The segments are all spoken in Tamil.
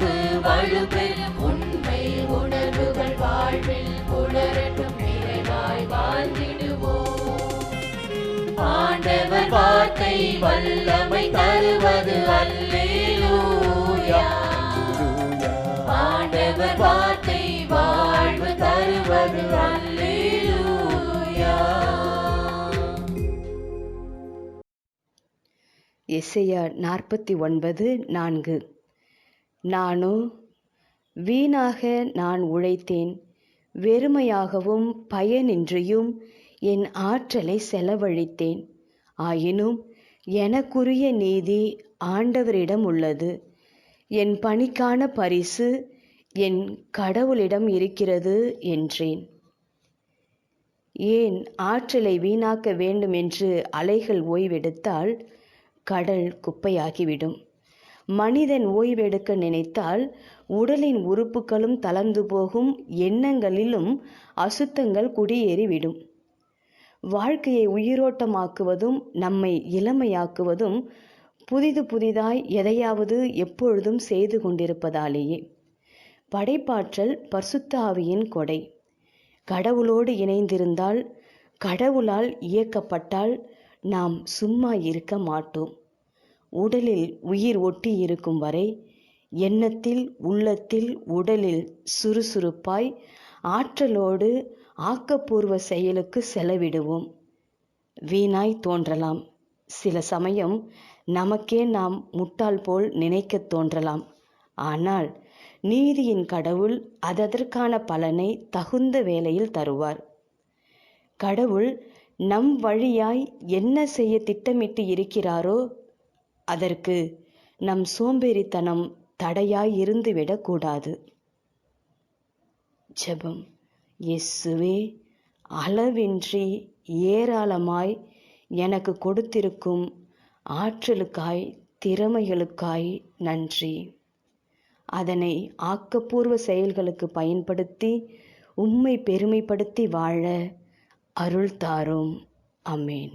திறக்கட்டும் பண்பு உண்மை உணர்வுகள் வாழ்வில் புலரட்டும் நிறைவாய் வாழ்ந்திடுவோம். ஆண்டவர் வார்த்தை வல்லமை தருவது அல்லேலூயா. ஆண்டவர் வார்த்தை வாழ்வு தருவது அல்லேலூயா. எஸ்ஐயா நாற்பத்தி ஒன்பது நான்கு. நானோ வீணாக நான் உழைத்தேன் வெறுமையாகவும் பயனின்றியும் என் ஆற்றலை செலவழித்தேன். ஆயினும் எனக்குரிய நீதி ஆண்டவரிடம் உள்ளது. என் பணிக்கான பரிசு என் கடவுளிடம் இருக்கிறது என்றேன். ஏன் ஆற்றலை வீணாக்க வேண்டும் என்று அலைகள் ஓய்வெடுத்தால் கடல் குப்பையாகிவிடும். மனிதன் ஓய்வெடுக்க நினைத்தால் உடலின் உறுப்புகளும் தளர்ந்து போகும் எண்ணங்களிலும் அசுத்தங்கள் குடியேறிவிடும். வாழ்க்கையை உயிரோட்டமாக்குவதும் நம்மை இளமையாக்குவதும் புதிது புதிதாய் எதையாவது எப்பொழுதும் செய்து கொண்டிருப்பதாலேயே. படைப்பாற்றல் பர்சுத்தாவியின் கொடை. கடவுளோடு இணைந்திருந்தால் கடவுளால் இயக்கப்பட்டால் நாம் சும்மா இருக்க மாட்டோம். உடலில் உயிர் ஒட்டி இருக்கும் வரை எண்ணத்தில் உள்ளத்தில் உடலில் சுறுசுறுப்பாய் ஆற்றலோடு ஆக்கப்பூர்வ செயலுக்கு செலவிடுவோம். வீணாய் தோன்றலாம். சில சமயம் நமக்கே நாம் முட்டாள் போல் நினைக்கத் தோன்றலாம். ஆனால் நீதியின் கடவுள் அதற்கான பலனை தகுந்த வேளையில் தருவார். கடவுள் நம் வழியாய் என்ன செய்ய திட்டமிட்டு இருக்கிறாரோ அதற்கு நம் சோம்பேறித்தனம் தடையாய் இருந்து விடக்கூடாது ஜெபம். இயேசுவே அளவின்றி ஏராளமாய் எனக்கு கொடுத்திருக்கும் ஆற்றலுக்காய் திறமைகளுக்காய் நன்றி. அதனை ஆக்கப்பூர்வ செயல்களுக்கு பயன்படுத்தி உம்மை பெருமைப்படுத்தி வாழ அருள் தாரும் அமேன்.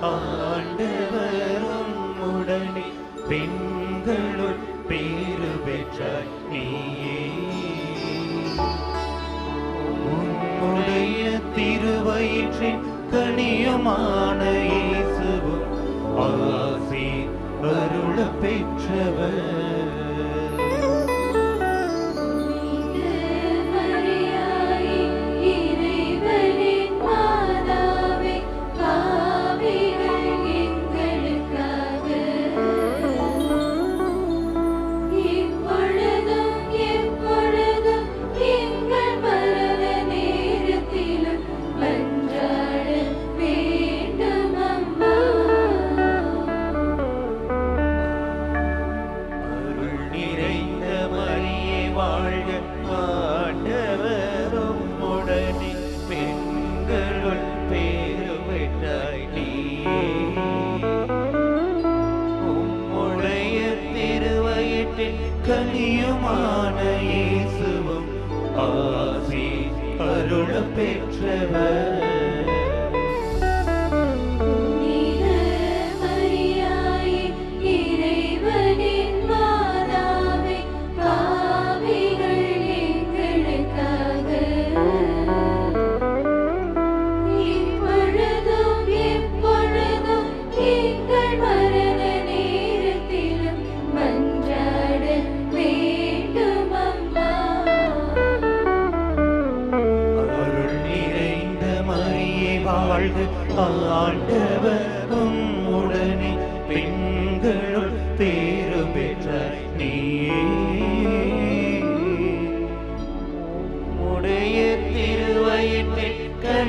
啊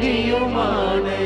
அடியுமான